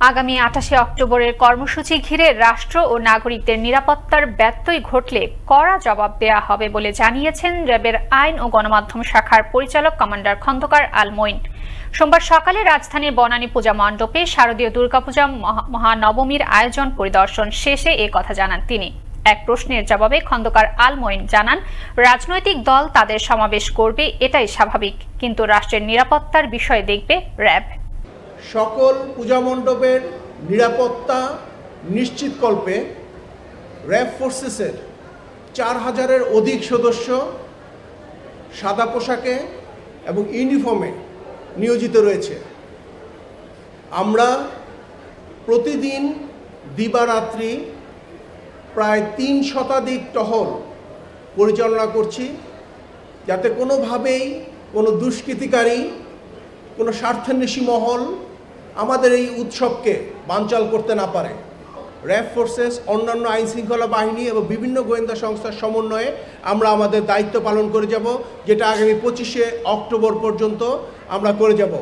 আগামী আঠাশে অক্টোবরের কর্মসূচি ঘিরে রাষ্ট্র ও নাগরিকদের নিরাপত্তার ব্যত্যয় ঘটলে কড়া জবাব দেয়া হবে বলে জানিয়েছেন র্যাবের আইন ও গণমাধ্যম শাখার পরিচালক কমান্ডার খন্দকার আলমইন। সোমবার সকালে রাজধানীর বনানী পূজা মণ্ডপে শারদীয় দুর্গাপূজা মহা- মহানবমীর আয়োজন পরিদর্শন শেষে এ কথা জানান তিনি। এক প্রশ্নের জবাবে খন্দকার আলমইন জানান, রাজনৈতিক দল তাদের সমাবেশ করবে এটাই স্বাভাবিক, কিন্তু রাষ্ট্রের নিরাপত্তার বিষয় দেখবে র্যাব। সকল পূজা মণ্ডপের নিরাপত্তা নিশ্চিতকল্পে র্যাব ফোর্সেসের চার হাজারের অধিক সদস্য সাদা পোশাকে এবং ইউনিফর্মে নিয়োজিত রয়েছে। আমরা প্রতিদিন দিবারাত্রি প্রায় তিন শতাধিক টহল পরিচালনা করছি যাতে কোনোভাবেই কোনো দুষ্কৃতিকারী, কোনো স্বার্থান্বেষী মহল আমাদের এই উৎসবকে বানচাল করতে না পারে। র্যাব ফোর্সেস, অন্যান্য আইন শৃঙ্খলা বাহিনী এবং বিভিন্ন গোয়েন্দা সংস্থার সমন্বয়ে আমরা আমাদের দায়িত্ব পালন করে যাব, যেটা আগামী পঁচিশে অক্টোবর পর্যন্ত আমরা করে যাব।